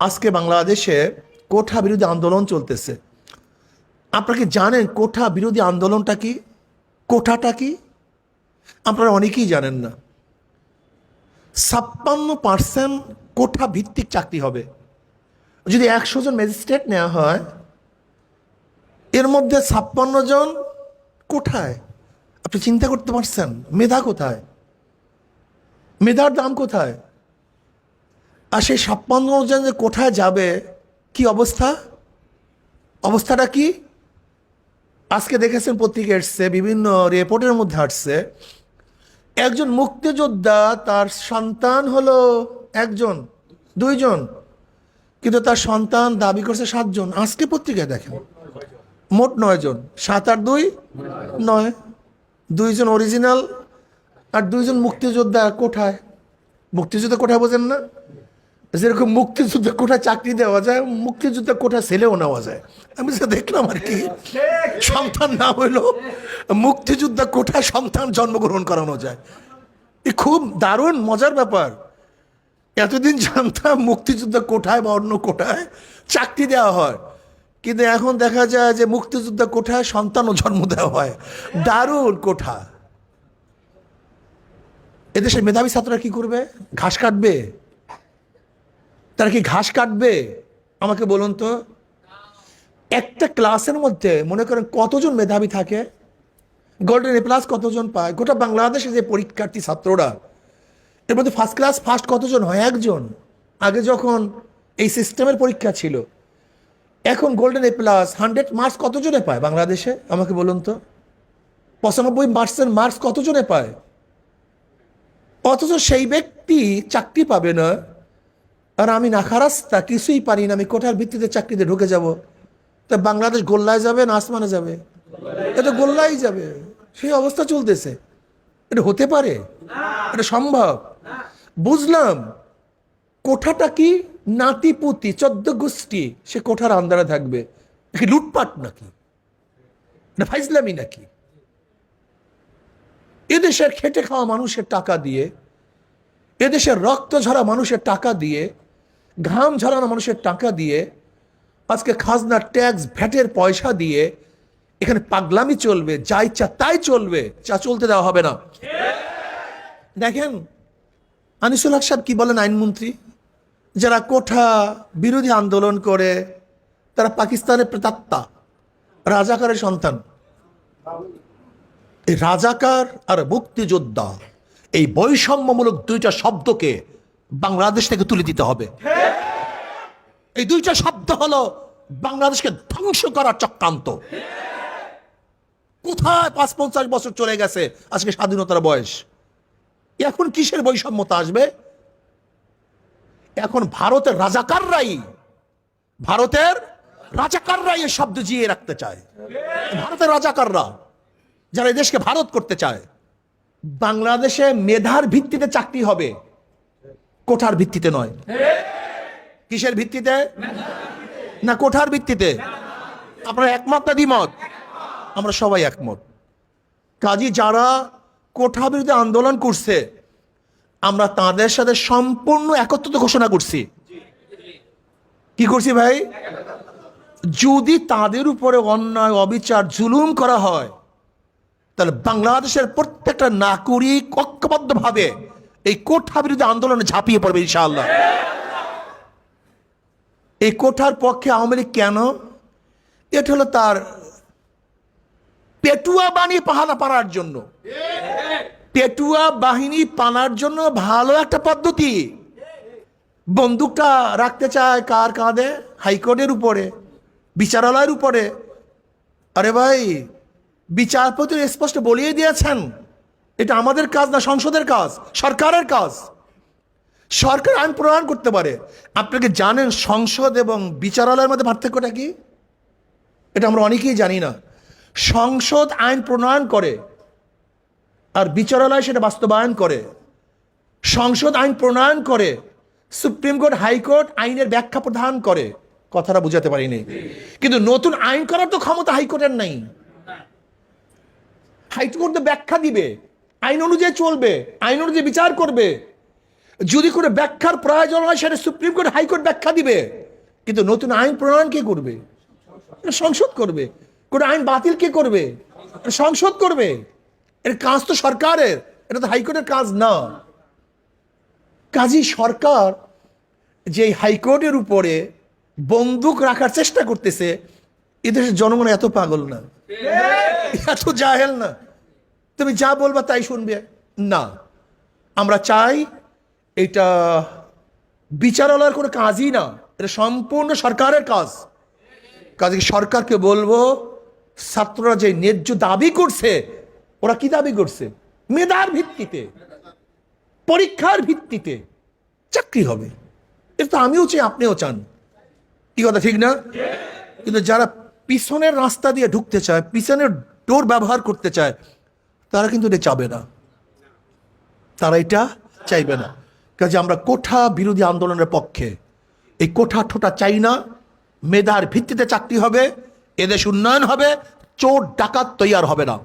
আজকে বাংলাদেশে কোঠা বিরোধী আন্দোলন চলতেছে। আপনারা কি জানেন কোঠা বিরোধী আন্দোলনটা কি? কোঠাটা কি? আপনারা অনেকেই জানেন না। ছাপ্পান্ন পার্সেন্ট কোঠা ভিত্তিক চাকরি হবে। যদি একশো জন ম্যাজিস্ট্রেট নেওয়া হয়, এর মধ্যে ছাপ্পান্ন জন কোঠায়। আপনি চিন্তা করতে পারছেন, মেধা কোথায়? মেধার দাম কোথায়? আর সেই ছাপ্পান্ন যে কোথায় যাবে, কি অবস্থা? অবস্থাটা কি? আজকে দেখেছেন পত্রিকা এসছে, বিভিন্ন রিপোর্টের মধ্যে আসছে, একজন মুক্তিযোদ্ধা তার সন্তান হলো একজন, দুইজন, কিন্তু তার সন্তান দাবি করছে সাতজন। আজকে পত্রিকায় দেখেন, মোট নয় জন সাত আর দুই, নয়। দুইজন অরিজিনাল আর দুইজন মুক্তিযোদ্ধা কোঠায় মুক্তিযোদ্ধা কোঠায় বোঝেন না? যেরকম মুক্তিযুদ্ধ কোঠায় চাকরি দেওয়া যায় মুক্তিযুদ্ধ কোঠায় ছেলেও নেওয়া যায়। আমি সেটা দেখলাম আর কি, সন্তান না হইলেও মুক্তিযোদ্ধা কোঠায় সন্তান জন্মগ্রহণ করানো যায়। এ খুব দারুণ, মজার ব্যাপার। এতদিন জানতাম মুক্তিযুদ্ধ কোঠায় বা অন্য কোঠায় চাকরি দেওয়া হয়। কিন্তু এখন দেখা যায় যে মুক্তিযুদ্ধ কোঠায় সন্তানও জন্ম দেওয়া হয়। দারুণ কোঠা। এদেশের মেধাবী ছাত্ররা কি করবে? ঘাস কাটবে? তারা কি ঘাস কাটবে? আমাকে বলুন তো। একটা ক্লাসের মধ্যে মনে করেন কতজন মেধাবী থাকে? গোল্ডেন এ প্লাস কতজন পায়? গোটা বাংলাদেশে যে পরীক্ষার্থী ছাত্ররা, এর মধ্যে ফার্স্ট ক্লাস ফার্স্ট কতজন হয়? একজন। আগে যখন এই সিস্টেমের পরীক্ষা ছিল, এখন golden A plus hundred marks কতজনে পায় বাংলাদেশে? আমাকে বলুন তো। পঁচানব্বই মার্কসের মার্কস কতজনে পায়? অথচ সেই ব্যক্তি চাকরি পাবে না। আর আমি নাখারাস্তা কিছুই পারি না। আমি কোঠার ভিত্তিতে চাকরিতে ঢুকে যাব। তা বাংলাদেশ গোল্লায় যাবে না আসমানে যাবে? এটা গোল্লাই যাবে। সেই অবস্থা চলতেছে। এটা হতে পারে? এটা সম্ভব? বুঝলাম। কোঠাটা কি নাতিপুতি, চোদ্দ গোষ্ঠী, সে কোঠার আন্দারে থাকবে। কি লুটপাট নাকি? এটা ফাইজলামি নাকি? এদেশের খেটে খাওয়া মানুষের টাকা দিয়ে, এদেশের রক্ত ঝরা মানুষের টাকা দিয়ে ঘাম ঝরানো মানুষের টাকা দিয়ে, আজকে খাজনা ট্যাক্স ভ্যাটের পয়সা দিয়ে এখানে পাগলামি চলবে, যা ইচ্ছা তাই চলবে, যা চলতে দেওয়া হবে না। দেখেন, আনিসুল হক সাহেব কি বলেন আইনমন্ত্রী? যারা কোঠা বিরোধী আন্দোলন করে, তারা পাকিস্তানের প্রেতাত্মা, রাজাকারের সন্তান। এই রাজাকার আর মুক্তিযোদ্ধা, এই বৈষম্যমূলক দুইটা শব্দকে বাংলাদেশ থেকে তুলে দিতে হবে। এই দুইটা শব্দ হলো বাংলাদেশকে ধ্বংস করার চক্রান্ত। কোথায় পাঁচ পঞ্চাশ বছর চলে গেছে আজকে স্বাধীনতার বয়স? এখন কিসের বৈষম্যতা আসবে? এখন ভারতের রাজাকাররাই ভারতের রাজাকাররাই এই শব্দ জিয়ে রাখতে চায়। ভারতের রাজাকাররা, যারা দেশকে ভারত করতে চায়, বাংলাদেশে মেধার ভিত্তিতে চাকরি হবে কোঠার ভিত্তিতে নয়। কিসের ভিত্তিতে? না কোঠার ভিত্তিতে? আপনারা একমত না দ্বিমত? আমরা সবাই একমত। কাজী, যারা কোঠা বিরুদ্ধে আন্দোলন করছে, আমরা তাদের সাথে সম্পূর্ণ একত্রিত ঘোষণা করছি। কি করছি ভাই? যদি তাদের উপরে অন্যায়, অবিচার, জুলুম করা হয়, তাহলে বাংলাদেশের প্রত্যেকটা নাগরিক ঐক্যবদ্ধভাবে এই কোঠা বিরুদ্ধে আন্দোলনে ঝাঁপিয়ে পড়বে ইনশাআল্লাহ। এই কোঠার পক্ষে আওয়ামী লীগ কেন? এটা হলো তার পেটুয়া বানিয়ে পাহারা পাড়ার জন্য। পেটুয়া বাহিনী পানার জন্য ভালো একটা পদ্ধতি। বন্দুকটা রাখতে চায় কার কাঁধে? হাইকোর্টের উপরে, বিচারালয়ের উপরে। আরে ভাই, বিচারপতি স্পষ্ট বলিয়ে দিয়েছেন, এটা আমাদের কাজ না সংসদের কাজ, সরকারের কাজ। সরকার আইন প্রণয়ন করতে পারে। আপনাকে জানেন সংসদ এবং বিচারালয়ের মধ্যে পার্থক্যটা কি? এটা আমরা অনেকেই জানি না। সংসদ আইন প্রণয়ন করে আর বিচারালয় সেটা বাস্তবায়ন করে। সংসদ আইন প্রণয়ন করে, সুপ্রিম কোর্ট হাইকোর্ট আইনের ব্যাখ্যা প্রদান করে। কথাটা বুঝাতে পারিনি। কিন্তু নতুন আইন করার তো ক্ষমতা হাইকোর্টের নাই। হাইকোর্ট তো ব্যাখ্যা দিবে, আইন অনুযায়ী চলবে, আইন অনুযায়ী বিচার করবে। যদি কোনো ব্যাখ্যার প্রয়োজন হয়, সেটা সুপ্রিম কোর্ট হাইকোর্ট ব্যাখ্যা দিবে। কিন্তু নতুন আইন প্রণয়ন কে করবে? সংসদ করবে। কোনো আইন বাতিল কে করবে? সংসদ করবে। এর কাজ তো সরকারের। এটা তো হাইকোর্টের কাজ না। কাজী সরকার যে হাইকোর্টের উপরে বন্দুক রাখার চেষ্টা করতেছে, এদেশের জনগণ এত পাগল না। এত জাহেল না। তুমি যা বলবা তাই শুনবে। না। আমরা চাই এটা বিচারালয়ের কোনো কাজই না। এটা সম্পূর্ণ সরকারের কাজ। কাজে সরকারকে বলব, ছাত্ররা যে ন্যায্য দাবি করছে, ওরা কি দাবি করছে? মেধার ভিত্তিতে, পরীক্ষার ভিত্তিতে চাকরি হবে। এটা তো আমিও চাই, আপনিও চান। কি কথা, ঠিক না? কিন্তু যারা পিছনের রাস্তা দিয়ে ঢুকতে চায়, পিছনের ডোর ব্যবহার করতে চায়, তারা কিন্তু এটা চাবে না। তারা এটা চাইবে না। কাজে আমরা কোঠা বিরোধী আন্দোলনের পক্ষে। এই কোঠা ঠোঁটা চাই না, মেধার ভিত্তিতে চাকরি হবে, এদেশ উন্নয়ন হবে, চোর ডাকাত তৈয়ার হবে না।